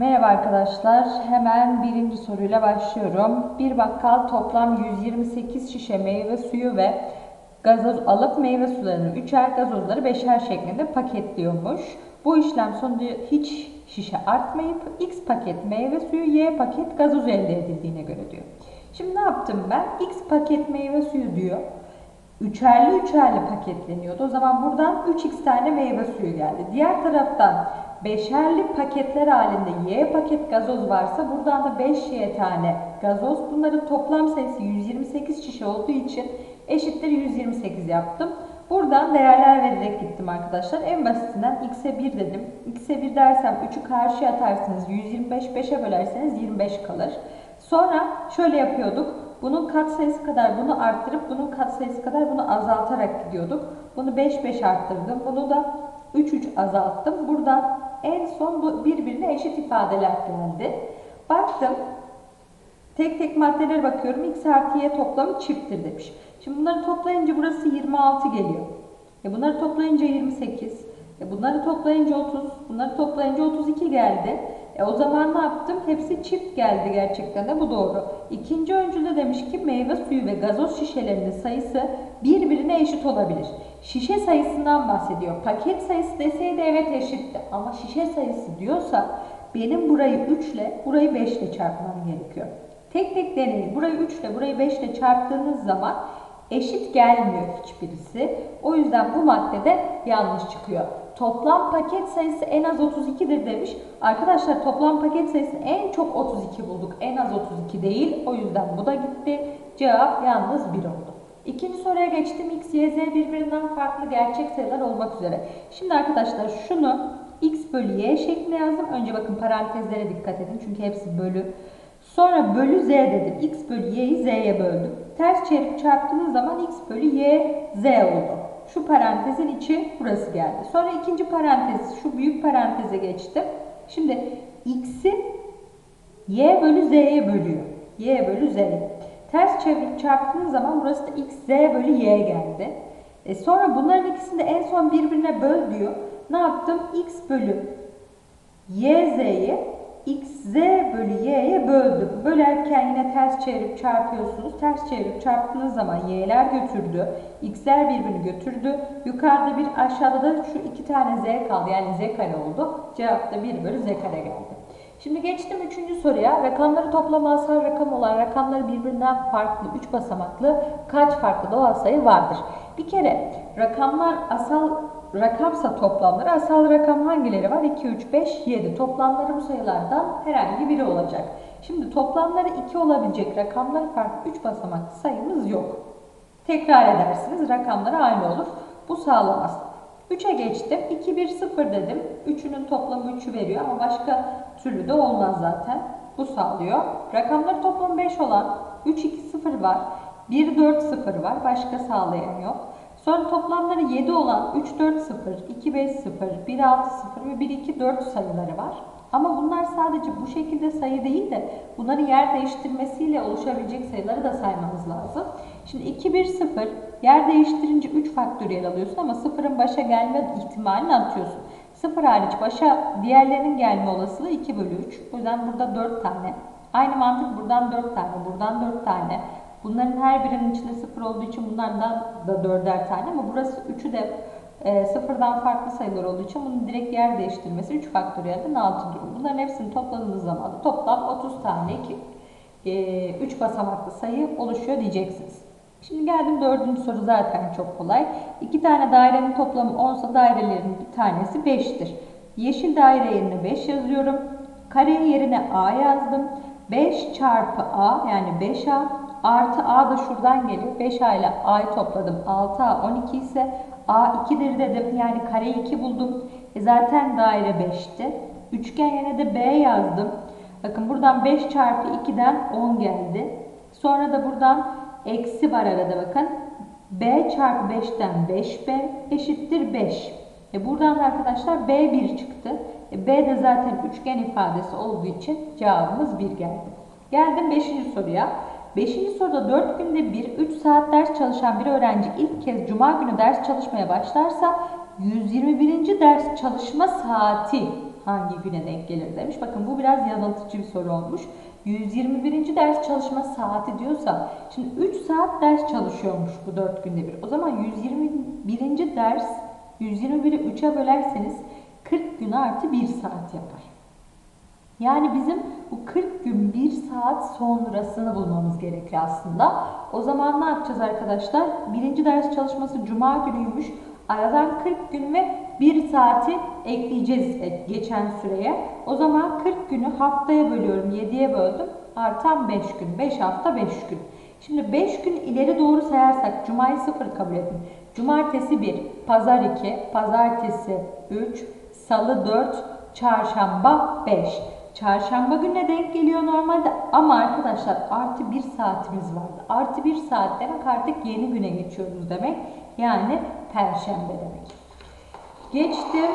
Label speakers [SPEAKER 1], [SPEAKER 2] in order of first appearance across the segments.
[SPEAKER 1] Merhaba arkadaşlar. Hemen birinci soruyla başlıyorum. Bir bakkal toplam 128 şişe meyve suyu ve gazoz alıp meyve sularını üçer gazozları beşer şeklinde paketliyormuş. Bu işlem sonunda hiç şişe artmayıp X paket meyve suyu, Y paket gazoz elde edildiğine göre diyor. Şimdi ne yaptım ben? X paket meyve suyu diyor. Üçerli üçerli paketleniyordu. O zaman buradan 3x tane meyve suyu geldi. Diğer taraftan beşerli paketler halinde Y paket gazoz varsa buradan da 5Y tane gazoz. Bunların toplam sayısı 128 şişe olduğu için eşittir 128 yaptım. Buradan değerler vererek gittim arkadaşlar. En basitinden x'e 1 dedim. x'e 1 dersem 3'ü karşıya atarsınız. 125 5'e bölerseniz 25 kalır. Sonra şöyle yapıyorduk. Bunun kat sayısı kadar bunu arttırıp bunun kat sayısı kadar bunu azaltarak gidiyorduk. Bunu 5 5 arttırdım. Bunu da 3 3 azalttım. Buradan en son bu birbirine eşit ifadeler geldi. Baktım. Tek tek maddelere bakıyorum. X artı Y toplamı çifttir demiş. Şimdi bunları toplayınca burası 26 geliyor. E bunları toplayınca 28. E bunları toplayınca 30. Bunları toplayınca 32 geldi. E o zaman ne yaptım? Hepsi çift geldi gerçekten de bu doğru. İkinci öncülde demiş ki meyve suyu ve gazoz şişelerinin sayısı birbirine eşit olabilir. Şişe sayısından bahsediyor. Paket sayısı deseydi evet eşitti. Ama şişe sayısı diyorsa benim burayı 3 ile burayı 5 ile çarpmam gerekiyor. Tek tek deneyin. Burayı 3 ile burayı 5 ile çarptığınız zaman eşit gelmiyor hiçbirisi. O yüzden bu maddede yanlış çıkıyor. Toplam paket sayısı en az 32'dir demiş. Arkadaşlar toplam paket sayısı en çok 32 bulduk. En az 32 değil. O yüzden bu da gitti. Cevap yalnız 1 oldu. İkinci soruya geçtim. X, Y, Z birbirinden farklı gerçek sayılar olmak üzere. Şimdi arkadaşlar şunu X bölü Y şeklinde yazdım. Önce bakın parantezlere dikkat edin. Çünkü hepsi bölü. Sonra bölü Z dedim. X bölü Y'yi Z'ye böldüm. Ters çevirip çarptığınız zaman X bölü Y Z oldu. Şu parantezin içi burası geldi. Sonra ikinci parantez, şu büyük paranteze geçtim. Şimdi X'i Y bölü Z'ye bölüyor. Y bölü Z'ye. Ters çevirip çarptığınız zaman burası da X Z bölü Y geldi. E sonra bunların ikisini de en son birbirine böl diyor. Ne yaptım? X bölü Y Z'yi X Z bölü Y'ye böldüm. Bölerken yine ters çevirip çarpıyorsunuz. Ters çevirip çarptığınız zaman Y'ler götürdü. X'ler birbirini götürdü. Yukarıda bir aşağıda da şu iki tane Z kaldı. Yani Z kare oldu. Cevap da 1 bölü Z kare geldi. Şimdi geçtim üçüncü soruya. Rakamları toplama asal rakam olan rakamları birbirinden farklı 3 basamaklı kaç farklı doğal sayı vardır? Bir kere rakamlar asal rakamsa toplamları asal rakam hangileri var? 2, 3, 5, 7. Toplamları bu sayılardan herhangi biri olacak. Şimdi toplamları 2 olabilecek rakamlar farklı 3 basamaklı sayımız yok. Tekrar edersiniz rakamları aynı olur. Bu sağlamaz. 3'e geçtim. 2, 1, 0 dedim. 3'ünün toplamı 3'ü veriyor ama başka türlü de olmaz zaten. Bu sağlıyor. Rakamları toplamı 5 olan 3, 2, 0 var. 1, 4, 0 var. Başka sağlayan yok. Sonra toplamları 7 olan 3, 4, 0, 2, 5, 0, 1, 6, 0 ve 1, 2, 4 sayıları var. Ama bunlar sadece bu şekilde sayı değil de bunların yer değiştirmesiyle oluşabilecek sayıları da saymamız lazım. Şimdi 2, 1, 0 yer değiştirince 3 faktöriyel alıyorsun ama 0'ın başa gelme ihtimalini atıyorsun. 0 hariç başa diğerlerinin gelme olasılığı 2 bölü 3. O yüzden burada 4 tane. Aynı mantık buradan 4 tane, buradan 4 tane. Bunların her birinin içinde 0 olduğu için bunlardan da 4'er tane ama burası 3'ü de e, sıfırdan farklı sayılar olduğu için bunun direkt yer değiştirmesi 3 faktöriyelden 6 durum. Bunların hepsini topladığınız zaman toplam 30 tane 2, 3 basamaklı sayı oluşuyor diyeceksiniz. Şimdi geldim dördüncü soru zaten çok kolay. İki tane dairenin toplamı 10'sa dairelerin bir tanesi 5'tir. Yeşil daire yerine 5 yazıyorum. Kare yerine A yazdım. 5 çarpı A yani 5A artı A da şuradan geliyor. 5A ile A'yı topladım. 6A 12 ise A 2'dir dedim. Yani kareyi 2 buldum. E zaten daire 5'ti. Üçgen de B yazdım. Bakın buradan 5 çarpı 2'den 10 geldi. Sonra da buradan eksi var arada bakın. B çarpı 5'ten 5B eşittir 5. E buradan da arkadaşlar B 1 çıktı. E B de zaten üçgen ifadesi olduğu için cevabımız 1 geldi. Geldim 5. soruya. 5. soruda 4 günde bir 3 saat ders çalışan bir öğrenci ilk kez cuma günü ders çalışmaya başlarsa 121. ders çalışma saati hangi güne denk gelir demiş. Bakın bu biraz yanıltıcı bir soru olmuş. 121. ders çalışma saati diyorsa şimdi 3 saat ders çalışıyormuş bu 4 günde bir. O zaman 121. ders 121'i 3'e bölerseniz 40 gün artı 1 saat yapar. Yani bizim bu 40 gün 1 saat sonrasını bulmamız gerekiyor aslında. O zaman ne yapacağız arkadaşlar? Birinci ders çalışması cuma günüymüş. Aradan 40 gün ve 1 saati ekleyeceğiz e, geçen süreye. O zaman 40 günü haftaya bölüyorum. 7'ye böldüm. Artan 5 gün. 5 hafta 5 gün. Şimdi 5 gün ileri doğru sayarsak cumayı 0 kabul edin. Cumartesi 1, pazar 2, pazartesi 3, salı 4, çarşamba 5. Çarşamba gününe denk geliyor normalde ama arkadaşlar artı bir saatimiz vardı. Artı bir saat demek artık yeni güne geçiyoruz demek. Yani perşembe demek. Geçtim.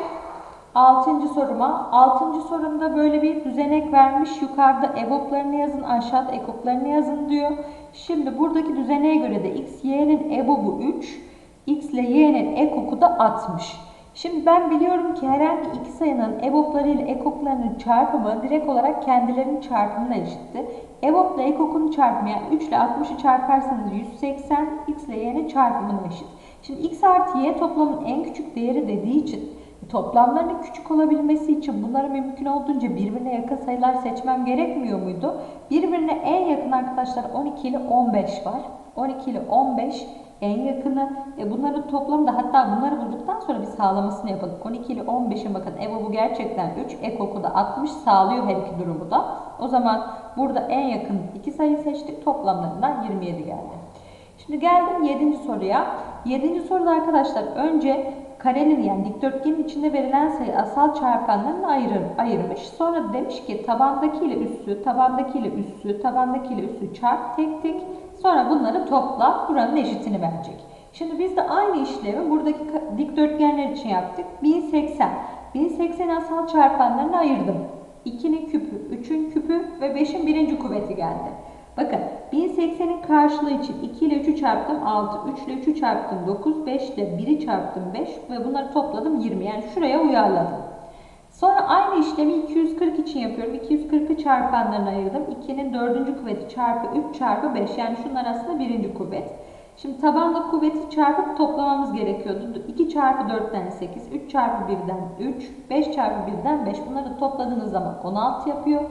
[SPEAKER 1] Altıncı soruma. Altıncı sorumda böyle bir düzenek vermiş. Yukarıda EBOB'larını yazın, aşağıda ekoklarını yazın diyor. Şimdi buradaki düzeneğe göre de x, y'nin EBOB'u 3, x ile y'nin ekoku da 60. Şimdi ben biliyorum ki herhangi iki sayının EBOB'ları ile ekoklarının çarpımı direkt olarak kendilerinin çarpımına eşitti. EBOB ile ekokun çarpımı yani 3 ile 60'ı çarparsanız 180, x ile y'nin çarpımına eşit. Şimdi x artı y toplamın en küçük değeri dediği için toplamlarının küçük olabilmesi için bunları mümkün olduğunca birbirine yakın sayılar seçmem gerekmiyor muydu? Birbirine en yakın arkadaşlar 12 ile 15 var. 12 ile 15 en yakını. E bunların toplamı da hatta bunları bulduktan sonra bir sağlamasını yapalım. 12 ile 15'in bakın EBO bu gerçekten 3. Ekoku da 60 sağlıyor her iki durumu da. O zaman burada en yakın iki sayı seçtik. Toplamlarından 27 geldi. Şimdi geldim 7. soruya. 7. soruda arkadaşlar önce karenin yani dikdörtgenin içinde verilen sayı asal çarpanlarını ayırır, ayırmış. Sonra demiş ki tabandaki ile üssü, tabandaki ile üssü, tabandaki ile üssü çarp tek tek. Sonra bunları topla buranın eşitini verecek. Şimdi biz de aynı işlemi buradaki dikdörtgenler için yaptık. 1080. 1080 asal çarpanlarını ayırdım. 2'nin küpü, 3'ün küpü ve 5'in birinci kuvveti geldi. Bakın 1080'in karşılığı için 2 ile 3'ü çarptım 6, 3 ile 3'ü çarptım 9, 5 ile 1'i çarptım 5 ve bunları topladım 20. Yani şuraya uyarladım. Sonra aynı işlemi 240 için yapıyorum. 240'ı çarpanlarına ayırdım. 2'nin 4. kuvveti çarpı 3 çarpı 5. Yani şunlar aslında 1. kuvvet. Şimdi tabanda kuvveti çarpıp toplamamız gerekiyordu. 2 çarpı 4'ten 8, 3 çarpı 1'den 3, 5 çarpı 1'den 5. Bunları topladığınız zaman 16 yapıyor.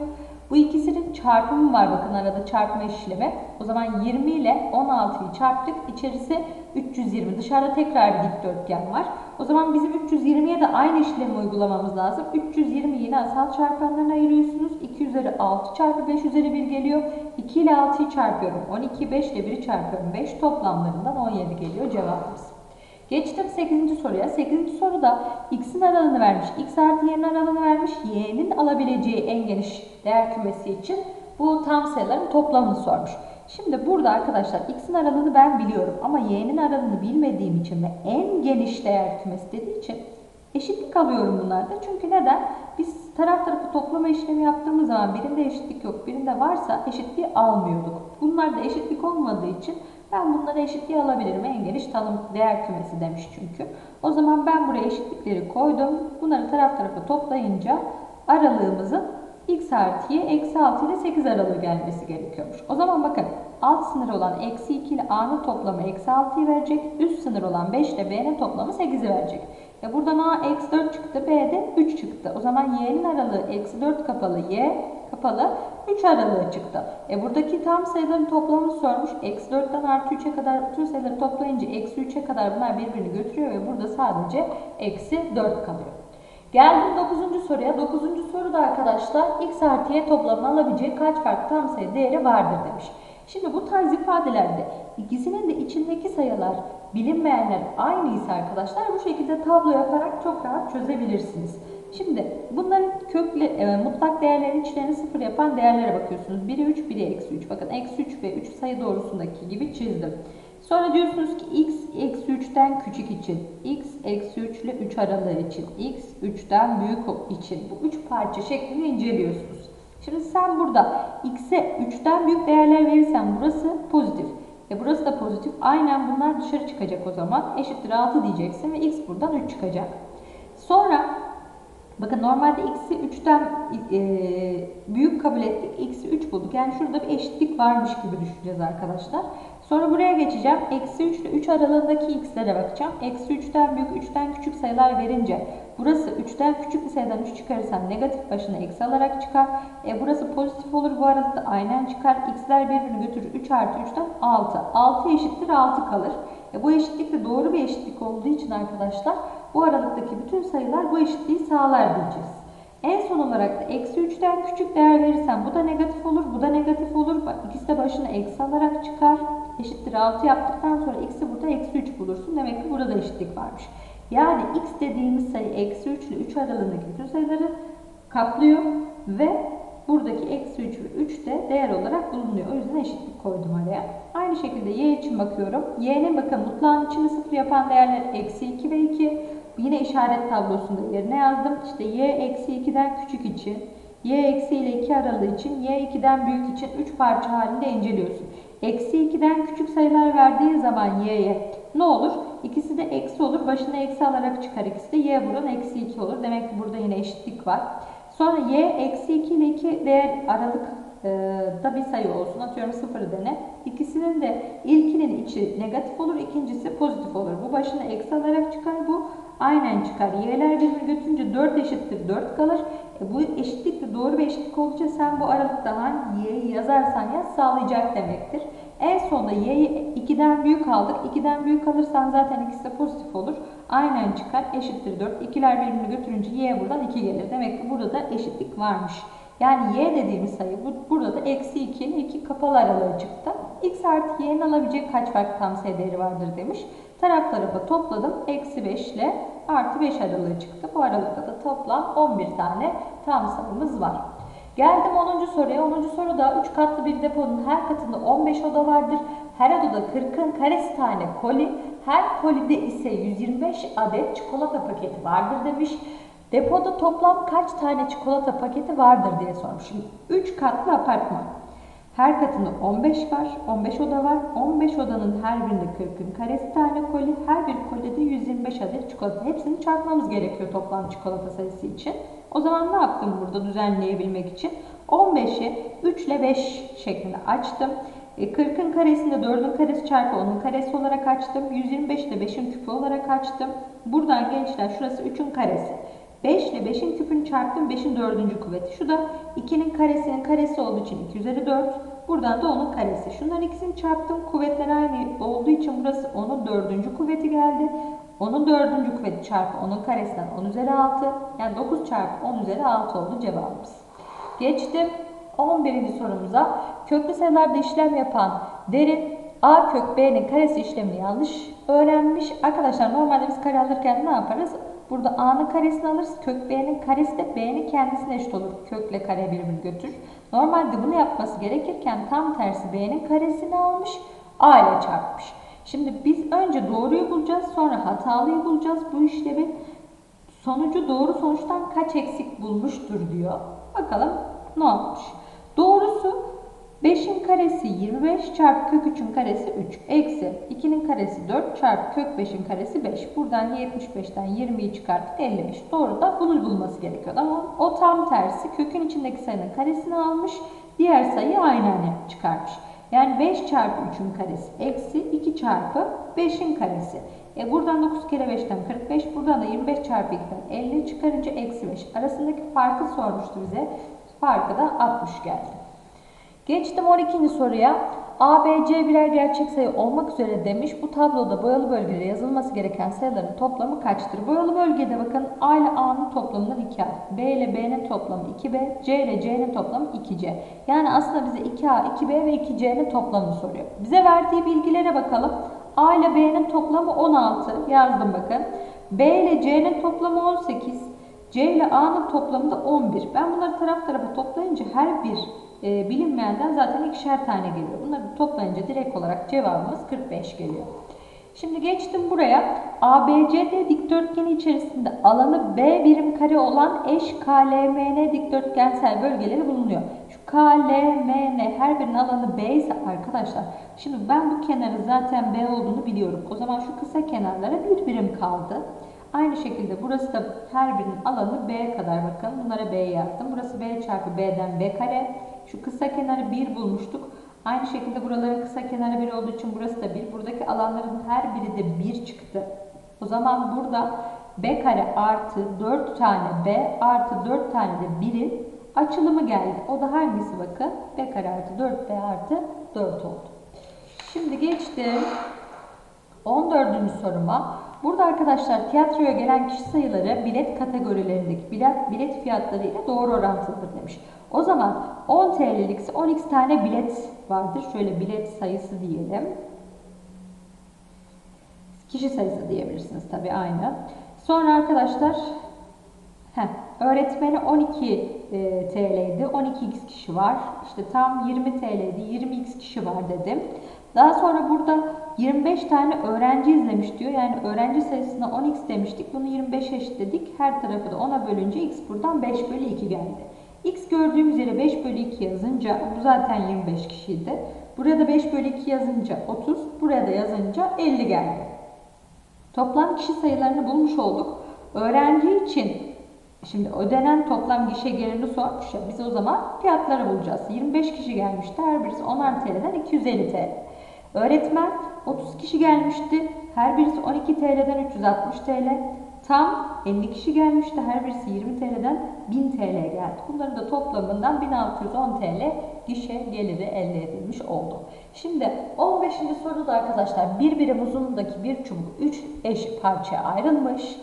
[SPEAKER 1] Bu ikisinin çarpımı var bakın arada çarpma işlemi. O zaman 20 ile 16'yı çarptık. İçerisi 320. Dışarıda tekrar bir dikdörtgen var. O zaman bizim 320'ye de aynı işlemi uygulamamız lazım. 320 yine asal çarpanlarına ayırıyorsunuz. 2 üzeri 6 çarpı 5 üzeri 1 geliyor. 2 ile 6'yı çarpıyorum. 12, 5 ile 1'i çarpıyorum. 5 toplamlarından 17 geliyor cevabımız. Geçtim 8. soruya. 8. soruda x'in aralığını vermiş. x artı y'nin aralığını vermiş. y'nin alabileceği en geniş değer kümesi için bu tam sayıların toplamını sormuş. Şimdi burada arkadaşlar x'in aralığını ben biliyorum ama y'nin aralığını bilmediğim için ve en geniş değer kümesi dediği için eşitlik alıyorum bunlarda. Çünkü neden? Biz taraf tarafı toplama işlemi yaptığımız zaman birinde eşitlik yok, birinde varsa eşitliği almıyorduk. Bunlarda eşitlik olmadığı için ben bunları eşitliğe alabilirim. En geniş tanım değer kümesi demiş çünkü. O zaman ben buraya eşitlikleri koydum. Bunları taraf tarafa toplayınca aralığımızın x artı y eksi 6 ile 8 aralığı gelmesi gerekiyormuş. O zaman bakın alt sınır olan eksi 2 ile a'nın toplamı eksi 6'yı verecek. Üst sınır olan 5 ile b'nin toplamı 8'i verecek. E buradan a eksi 4 çıktı b'de 3 çıktı. O zaman y'nin aralığı eksi 4 kapalı y kapalı 3 aralığı çıktı. E buradaki tam sayıların toplamını sormuş. Eksi 4'ten artı 3'e kadar bütün sayıları toplayınca eksi 3'e kadar bunlar birbirini götürüyor ve burada sadece eksi 4 kalıyor. Geldim 9. soruya. 9. soruda arkadaşlar x artı y toplamını alabileceği kaç farklı tam sayı değeri vardır demiş. Şimdi bu tarz ifadelerde ikisinin de içindeki sayılar bilinmeyenler aynı ise arkadaşlar bu şekilde tablo yaparak çok rahat çözebilirsiniz. Şimdi bunların kökle, e, mutlak değerlerin içlerini sıfır yapan değerlere bakıyorsunuz. 1'i 3, 1'i eksi 3. Bakın eksi 3 ve 3 sayı doğrusundaki gibi çizdim. Sonra diyorsunuz ki x eksi 3'ten küçük için, x eksi 3 ile 3 aralığı için, x 3'ten büyük için bu 3 parça şeklinde inceliyorsunuz. Şimdi sen burada x'e 3'ten büyük değerler verirsen burası pozitif. E burası da pozitif. Aynen bunlar dışarı çıkacak o zaman. Eşittir 6 diyeceksin ve x buradan 3 çıkacak. Sonra Bakın normalde x'i 3'ten e, büyük kabul ettik. x'i 3 bulduk. Yani şurada bir eşitlik varmış gibi düşüneceğiz arkadaşlar. Sonra buraya geçeceğim. Eksi 3 ile 3 aralığındaki x'lere bakacağım. Eksi 3'ten büyük 3'ten küçük sayılar verince burası 3'ten küçük bir sayıdan 3 çıkarırsam negatif başına eksi alarak çıkar. E, burası pozitif olur. Bu aralıkta aynen çıkar. x'ler birbirini götürür. 3 artı 3'ten 6. 6 eşittir 6 kalır. E, bu eşitlik de doğru bir eşitlik olduğu için arkadaşlar bu aralıktaki bütün sayılar bu eşitliği sağlar diyeceğiz. En son olarak da eksi 3'ten küçük değer verirsem bu da negatif olur, bu da negatif olur. İkisi de başına eksi alarak çıkar. Eşittir 6 yaptıktan sonra x'i burada eksi 3 bulursun. Demek ki burada eşitlik varmış. Yani x dediğimiz sayı eksi 3 ile 3 aralığındaki bütün sayıları kaplıyor ve buradaki eksi 3 ve 3 de değer olarak bulunuyor. O yüzden eşitlik koydum araya. Aynı şekilde y için bakıyorum. y'nin bakın mutlağın içini sıfır yapan değerler eksi 2 ve 2. Yine işaret tablosunda yerine yazdım. İşte y eksi 2'den küçük için, y eksi ile 2 aralığı için, y 2'den büyük için 3 parça halinde inceliyorsun. Eksi 2'den küçük sayılar verdiğin zaman y'ye ne olur? İkisi de eksi olur. Başına eksi alarak çıkar ikisi de. y buradan eksi 2 olur. Demek ki burada yine eşitlik var. Sonra y eksi 2 ile 2 değer aralık da bir sayı olsun. Atıyorum 0 dene. İkisinin de ilkinin içi negatif olur, ikincisi pozitif olur. Bu başına eksi alarak çıkar bu. Aynen çıkar. Y'ler birbirini götürünce 4 eşittir 4 kalır. E bu eşitlik de doğru bir eşitlik olunca sen bu aralıkta hangi y'yi yazarsan yaz sağlayacak demektir. En sonunda y'yi 2'den büyük aldık. 2'den büyük alırsan zaten ikisi de pozitif olur. Aynen çıkar. Eşittir 4. İkiler birbirini götürünce y buradan 2 gelir. Demek ki burada da eşitlik varmış. Yani y dediğimiz sayı bu, burada da eksi 2 ile 2 kapalı aralığı çıktı. x artı y'nin alabileceği kaç farklı tam sayı değeri vardır demiş. Taraf tarafa topladım. Eksi 5 ile artı 5 aralığı çıktı. Bu aralıkta da toplam 11 tane tam sayımız var. Geldim 10. soruya. 10. soruda 3 katlı bir deponun her katında 15 oda vardır. Her odada 40'ın karesi tane koli, her kolide ise 125 adet çikolata paketi vardır demiş. Depoda toplam kaç tane çikolata paketi vardır diye sormuş. Şimdi 3 katlı apartman. Her katında 15 var, 15 oda var. 15 odanın her birinde 40'ın karesi tane koli, her bir kolide 125 adet çikolata. Hepsini çarpmamız gerekiyor toplam çikolata sayısı için. O zaman ne yaptım burada düzenleyebilmek için? 15'i 3 ile 5 şeklinde açtım. 40'ın karesinde 4'ün karesi çarpı 10'un karesi olarak açtım. 125 ile 5'in küpü olarak açtım. Buradan gençler şurası 3'ün karesi. 5 ile 5'in küpünü çarptım. 5'in 4. kuvveti. Şu da 2'nin karesinin karesi olduğu için 2 üzeri 4. Buradan da 10'un karesi. Şunların ikisini çarptım. Kuvvetler aynı olduğu için burası 10'un 4. kuvveti geldi. 10'un 4. kuvveti çarpı 10'un karesinden 10 üzeri 6. Yani 9 çarpı 10 üzeri 6 oldu cevabımız. Geçtim 11. sorumuza. Köklü sayılarda işlem yapan derin a kök b'nin karesi işlemini yanlış öğrenmiş. Arkadaşlar normalde biz kare alırken ne yaparız? Burada a'nın karesini alırız. Kök b'nin karesi de b'nin kendisine eşit olur. Kökle kare birbirini götürür. Normalde bunu yapması gerekirken tam tersi b'nin karesini almış. a ile çarpmış. Şimdi biz önce doğruyu bulacağız. Sonra hatalıyı bulacağız. Bu işlemin sonucu doğru sonuçtan kaç eksik bulmuştur diyor. Bakalım ne olmuş. Doğrusu 5'in karesi 25 çarpı kök 3'ün karesi 3 eksi 2'nin karesi 4 çarpı kök 5'in karesi 5. Buradan 75'ten 20'yi çıkarttık 55. Doğru da bunu bulması gerekiyordu ama o tam tersi kökün içindeki sayının karesini almış. Diğer sayıyı aynen çıkarmış. Yani 5 çarpı 3'ün karesi eksi 2 çarpı 5'in karesi. E buradan 9 kere 5'ten 45. Buradan da 25 çarpı 2'den 50 çıkarınca eksi 5. Arasındaki farkı sormuştu bize. Farkı da 60 geldi. Geçtim 12. soruya. A, B, C birer gerçek sayı olmak üzere demiş. Bu tabloda boyalı bölgede yazılması gereken sayıların toplamı kaçtır? Boyalı bölgede bakın A ile A'nın toplamından 2A, B ile B'nin toplamı 2B, C ile C'nin toplamı 2C. Yani aslında bize 2A, 2B ve 2C'nin toplamını soruyor. Bize verdiği bilgilere bakalım. A ile B'nin toplamı 16 yazdım bakın. B ile C'nin toplamı 18. C ile A'nın toplamı da 11. Ben bunları taraf tarafa toplayınca her bir e, bilinmeyenden zaten ikişer tane geliyor. Bunları toplayınca direkt olarak cevabımız 45 geliyor. Şimdi geçtim buraya. ABCD dikdörtgeni içerisinde alanı B birim kare olan eş KLMN dikdörtgensel bölgeleri bulunuyor. Şu KLMN her birinin alanı B ise arkadaşlar. Şimdi ben bu kenarı zaten B olduğunu biliyorum. O zaman şu kısa kenarlara bir birim kaldı. Aynı şekilde burası da her birinin alanı B kadar bakın. Bunlara B yazdım. Burası B çarpı B'den B kare. Şu kısa kenarı 1 bulmuştuk. Aynı şekilde buraların kısa kenarı 1 olduğu için burası da 1. Buradaki alanların her biri de 1 çıktı. O zaman burada B kare artı 4 tane B artı 4 tane de 1'in açılımı geldi. O da hangisi bakın? B kare artı 4B artı 4 oldu. Şimdi geçtim 14. soruma. Burada arkadaşlar tiyatroya gelen kişi sayıları bilet kategorilerindeki bilet, bilet fiyatları ile doğru orantılıdır demiş. O zaman 10 TL'lik 10x tane bilet vardır. Şöyle bilet sayısı diyelim. Kişi sayısı diyebilirsiniz tabii aynı. Sonra arkadaşlar heh, öğretmeni 12 e, TL'ydi. 12x kişi var. İşte tam 20 TL'ydi. 20x kişi var dedim. Daha sonra burada 25 tane öğrenci izlemiş diyor. Yani öğrenci sayısına 10x demiştik. Bunu 25 eşitledik. Her tarafı da 10'a bölünce x buradan 5 bölü 2 geldi. X gördüğümüz yere 5 bölü 2 yazınca bu zaten 25 kişiydi. Buraya da 5 bölü 2 yazınca 30. Buraya da yazınca 50 geldi. Toplam kişi sayılarını bulmuş olduk. Öğrenci için şimdi ödenen toplam gişe gelirini sormuş ya biz o zaman fiyatları bulacağız. 25 kişi gelmişti. Her birisi 10'ar TL'den 250 TL. Öğretmen 30 kişi gelmişti. Her birisi 12 TL'den 360 TL. Tam 50 kişi gelmişti. Her birisi 20 TL'den 1000 TL geldi. Bunların da toplamından 1610 TL gişe geliri elde edilmiş oldu. Şimdi 15. soruda arkadaşlar bir birim uzunluğundaki bir çubuk 3 eş parçaya ayrılmış.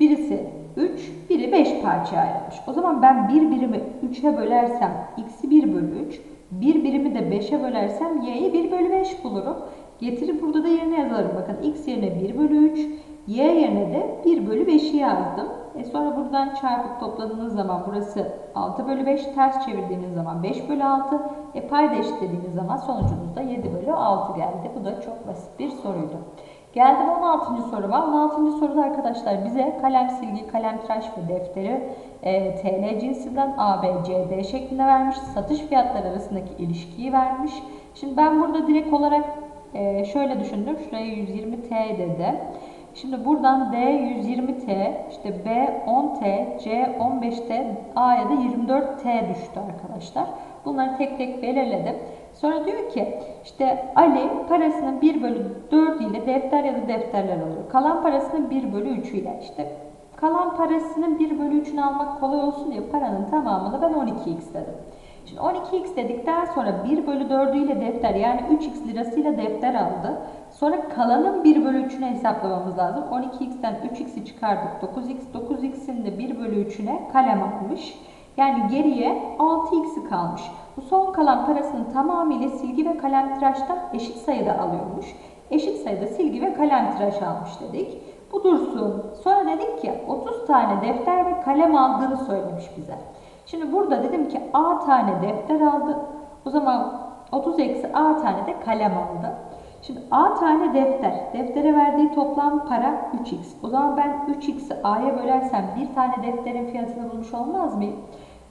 [SPEAKER 1] Birisi 3, biri 5 parçaya ayrılmış. O zaman ben bir birimi 3'e bölersem x'i 1 bölü 3, bir birimi de 5'e bölersem y'yi 1 bölü 5 bulurum. Getirip burada da yerine yazarım. Bakın x yerine 1 bölü 3, y yerine de 1 bölü 5'i yazdım. E sonra buradan çarpıp topladığınız zaman burası 6 bölü 5, ters çevirdiğiniz zaman 5 bölü 6. E payda eşitlediğiniz zaman sonucunuzda 7 bölü 6 geldi. Bu da çok basit bir soruydu. Geldim 16. soruma. 16. soruda arkadaşlar bize kalem silgi, kalem tıraş ve defteri e, TL cinsinden A, B, C, D şeklinde vermiş. Satış fiyatları arasındaki ilişkiyi vermiş. Şimdi ben burada direkt olarak e, şöyle düşündüm. Şuraya 120T dedi. Şimdi buradan D 120T, işte B 10T, C 15T, A'ya da 24T düştü arkadaşlar. Bunları tek tek belirledim. Sonra diyor ki işte Ali parasının 1 bölü 4 ile defter ya da defterler alıyor. Kalan parasının 1 bölü 3 ile işte kalan parasının 1 bölü 3'ünü almak kolay olsun diye paranın tamamını ben 12x dedim. Şimdi 12x dedikten sonra 1 bölü 4'ü ile defter yani 3x lirasıyla defter aldı. Sonra kalanın 1 bölü 3'ünü hesaplamamız lazım. 12x'ten 3x'i çıkardık 9x. 9x'in de 1 bölü 3'üne kalem almış. Yani geriye 6x'i kalmış. Bu son kalan parasının tamamıyla silgi ve kalem tıraştan eşit sayıda alıyormuş. Eşit sayıda silgi ve kalem tıraş almış dedik. Bu dursun. Sonra dedik ki 30 tane defter ve kalem aldığını söylemiş bize. Şimdi burada dedim ki A tane defter aldı. O zaman 30 eksi A tane de kalem aldı. Şimdi A tane defter. Deftere verdiği toplam para 3x. O zaman ben 3x'i A'ya bölersem bir tane defterin fiyatını bulmuş olmaz mıyım?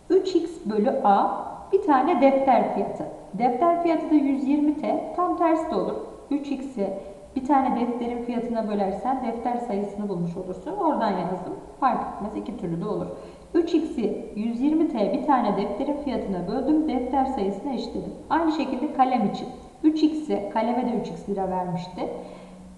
[SPEAKER 1] 3x bölü A bir tane defter fiyatı. Defter fiyatı da 120T. Tam tersi de olur. 3x'i bir tane defterin fiyatına bölersen defter sayısını bulmuş olursun. Oradan yazdım. Fark etmez. iki türlü de olur. 3x'i 120T bir tane defterin fiyatına böldüm. Defter sayısını eşitledim. Aynı şekilde kalem için. 3x'i kaleme de 3x lira vermişti.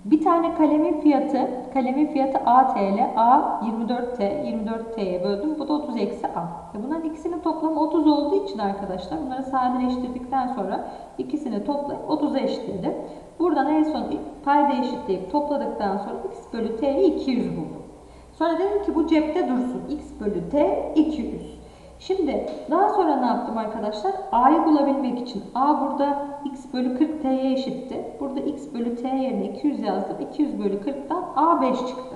[SPEAKER 1] Bir tane kalemin fiyatı, kalemin fiyatı A TL, A 24T, 24T'ye böldüm. Bu da 30 eksi A. E bunların ikisinin toplamı 30 olduğu için arkadaşlar bunları sadeleştirdikten sonra ikisini toplayıp 30'a eşitledim. Buradan en son payda eşitleyip topladıktan sonra x bölü t'yi 200 buldum. Sonra dedim ki bu cepte dursun. x bölü t 200. Şimdi daha sonra ne yaptım arkadaşlar? A'yı bulabilmek için A burada x bölü 40 t'ye eşitti. Burada x bölü t yerine 200 yazdım. 200 bölü 40'tan A 5 çıktı.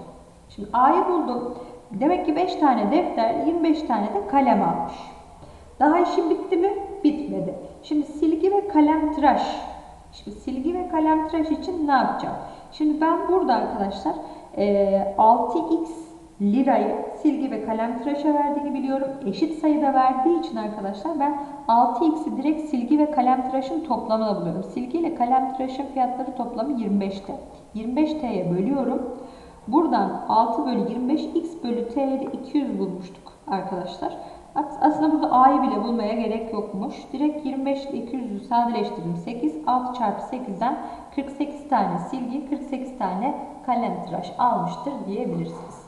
[SPEAKER 1] Şimdi A'yı buldum. Demek ki 5 tane defter, 25 tane de kalem almış. Daha işim bitti mi? Bitmedi. Şimdi silgi ve kalem tıraş. Şimdi silgi ve kalem tıraş için ne yapacağım? Şimdi ben burada arkadaşlar 6x lirayı silgi ve kalem tıraşa verdiğini biliyorum. Eşit sayıda verdiği için arkadaşlar ben 6x'i direkt silgi ve kalem tıraşın toplamına buluyorum. Silgi ile kalem tıraşın fiyatları toplamı 25'te. 25t'ye bölüyorum. Buradan 6 bölü 25 x bölü t'de 200 bulmuştuk arkadaşlar. As- Aslında burada a'yı bile bulmaya gerek yokmuş. Direkt 25 ile 200'ü sadeleştirdim. 8, 6 çarpı 8'den 48 tane silgi, 48 tane kalem tıraş almıştır diyebilirsiniz.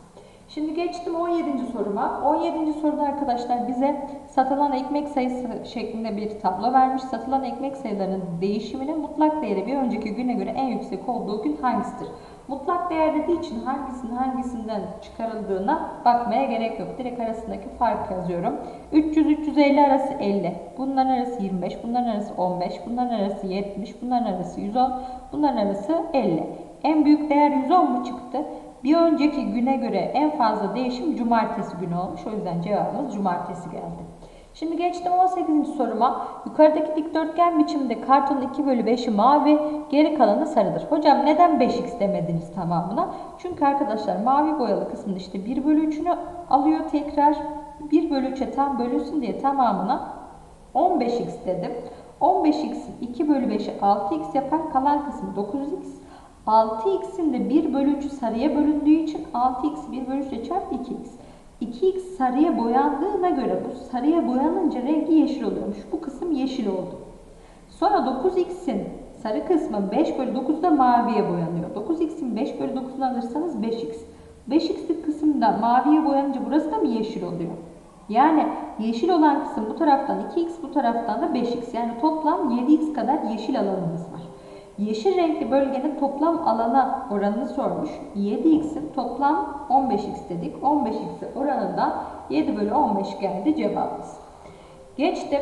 [SPEAKER 1] Şimdi geçtim 17. soruma. 17. soruda arkadaşlar bize satılan ekmek sayısı şeklinde bir tablo vermiş. Satılan ekmek sayılarının değişiminin mutlak değeri bir önceki güne göre en yüksek olduğu gün hangisidir? Mutlak değer dediği için hangisinin hangisinden çıkarıldığına bakmaya gerek yok. Direkt arasındaki fark yazıyorum. 300-350 arası 50. Bunların arası 25. Bunların arası 15. Bunların arası 70. Bunların arası 110. Bunların arası 50. En büyük değer 110 mu çıktı? Bir önceki güne göre en fazla değişim cumartesi günü olmuş. O yüzden cevabımız cumartesi geldi. Şimdi geçtim 18. soruma. Yukarıdaki dikdörtgen biçimde kartonun 2 bölü 5'i mavi, geri kalanı sarıdır. Hocam neden 5x demediniz tamamına? Çünkü arkadaşlar mavi boyalı kısmında işte 1 bölü 3'ünü alıyor tekrar. 1 bölü 3'e tam bölünsün diye tamamına 15x dedim. 15x'in 2 bölü 5'i 6x yapar. Kalan kısmı 9x. 6x'in de 1 bölü 3'ü sarıya bölündüğü için 6x 1 bölü 3 ile çarp 2x. 2x sarıya boyandığına göre bu sarıya boyanınca rengi yeşil oluyormuş. Bu kısım yeşil oldu. Sonra 9x'in sarı kısmı 5 bölü 9'da maviye boyanıyor. 9x'in 5 bölü 9'unu alırsanız 5x. 5x'lik kısımda maviye boyanınca burası da mı yeşil oluyor? Yani yeşil olan kısım bu taraftan 2x bu taraftan da 5x. Yani toplam 7x kadar yeşil alanımız var. Yeşil renkli bölgenin toplam alana oranını sormuş. 7x'in toplam 15x dedik. 15x'e oranından 7 bölü 15 geldi cevabımız. Geçtim.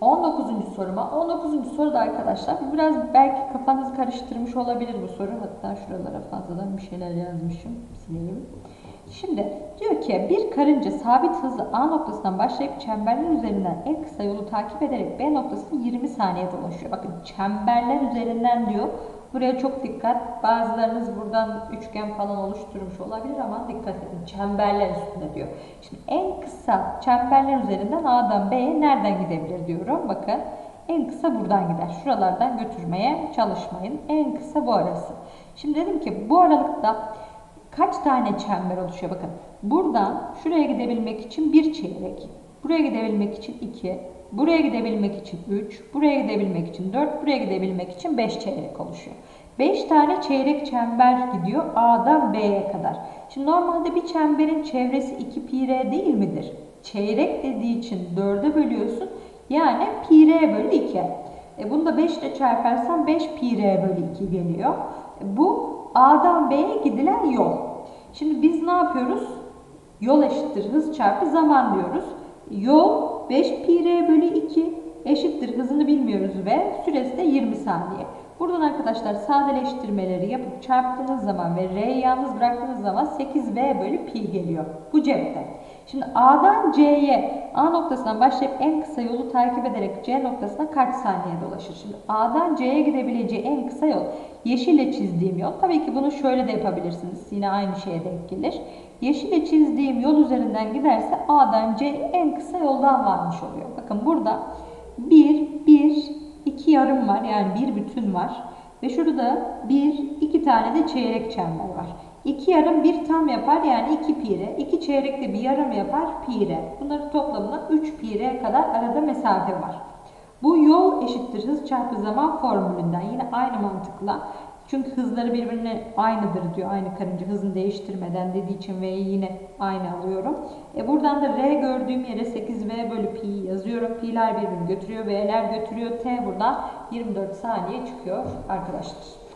[SPEAKER 1] 19. soruma. 19. soruda arkadaşlar biraz belki kafanızı karıştırmış olabilir bu soru. Hatta şuralara fazladan bir şeyler yazmışım. Sileyim. Şimdi diyor ki bir karınca sabit hızla A noktasından başlayıp çemberler üzerinden en kısa yolu takip ederek B noktasını 20 saniyede ulaşıyor. Bakın çemberler üzerinden diyor. Buraya çok dikkat. Bazılarınız buradan üçgen falan oluşturmuş olabilir ama dikkat edin. Çemberler üstünde diyor. Şimdi en kısa çemberler üzerinden A'dan B'ye nereden gidebilir diyorum. Bakın en kısa buradan gider. Şuralardan götürmeye çalışmayın. En kısa bu arası. Şimdi dedim ki bu aralıkta kaç tane çember oluşuyor? Bakın buradan şuraya gidebilmek için bir çeyrek, buraya gidebilmek için 2, buraya gidebilmek için 3, buraya gidebilmek için 4, buraya gidebilmek için 5 çeyrek oluşuyor. 5 tane çeyrek çember gidiyor A'dan B'ye kadar. Şimdi normalde bir çemberin çevresi 2 pi r değil midir? Çeyrek dediği için 4'e bölüyorsun. Yani pi r bölü 2. E bunu da 5 ile çarparsan 5 pi r bölü 2 geliyor. E bu A'dan B'ye gidilen yol. Şimdi biz ne yapıyoruz? Yol eşittir hız çarpı zaman diyoruz. Yol 5 pi r bölü 2 eşittir hızını bilmiyoruz ve süresi de 20 saniye. Buradan arkadaşlar sadeleştirmeleri yapıp çarptığınız zaman ve r'yi yalnız bıraktığınız zaman 8v bölü pi geliyor. Bu cepte. Şimdi A'dan C'ye A noktasından başlayıp en kısa yolu takip ederek C noktasına kaç saniyede ulaşır? Şimdi A'dan C'ye gidebileceği en kısa yol yeşille çizdiğim yol. Tabii ki bunu şöyle de yapabilirsiniz. Yine aynı şeye denk gelir. Yeşille çizdiğim yol üzerinden giderse A'dan C'ye en kısa yoldan varmış oluyor. Bakın burada 1, 1, 2 yarım var. Yani bir bütün var. Ve şurada 1, 2 tane de çeyrek çember var. 2 yarım bir tam yapar yani 2 pire. 2 çeyrek de bir yarım yapar pire. Bunların toplamına 3 pire kadar arada mesafe var. Bu yol eşittir hız çarpı zaman formülünden yine aynı mantıkla. Çünkü hızları birbirine aynıdır diyor. Aynı karınca hızını değiştirmeden dediği için V'yi yine aynı alıyorum. E buradan da R gördüğüm yere 8V bölü pi yazıyorum. Pi'ler birbirini götürüyor. V'ler götürüyor. T buradan 24 saniye çıkıyor arkadaşlar.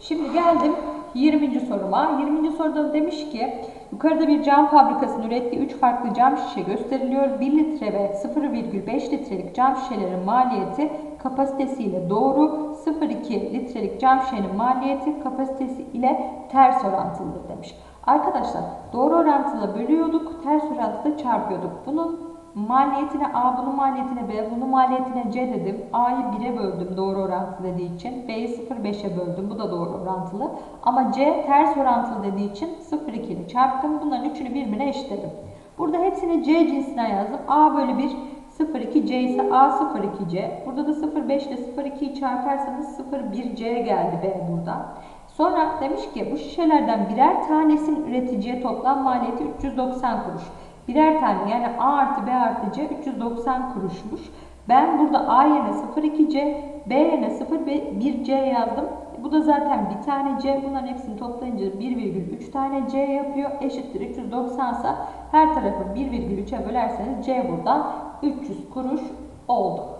[SPEAKER 1] Şimdi geldim 20. soruma. 20. soruda demiş ki yukarıda bir cam fabrikasının ürettiği 3 farklı cam şişe gösteriliyor. 1 litre ve 0,5 litrelik cam şişelerin maliyeti kapasitesiyle doğru 0,2 litrelik cam şişenin maliyeti kapasitesi ile ters orantılıdır demiş. Arkadaşlar doğru orantılı bölüyorduk, ters orantılı çarpıyorduk. Bunun maliyetine A, bunun maliyetine B, bunun maliyetine C dedim. A'yı 1'e böldüm doğru orantılı dediği için. B'yi 0,5'e böldüm. Bu da doğru orantılı. Ama C ters orantılı dediği için 0,2 ile çarptım. Bunların üçünü birbirine eşitledim. Burada hepsini C cinsinden yazdım. A bölü 1 0,2C ise A 0,2C. Burada da 0,5 ile 0,2'yi çarparsanız 0,1C geldi B burada. Sonra demiş ki bu şişelerden birer tanesinin üreticiye toplam maliyeti 390 kuruş. Birer tane yani A artı B artı C 390 kuruşmuş. Ben burada A yerine 0,2C, B yerine 0,1C yazdım. Bu da zaten bir tane C. Bunların hepsini toplayınca 1,3 tane C yapıyor. Eşittir 390 ise her tarafı 1,3'e bölerseniz C burada 300 kuruş oldu.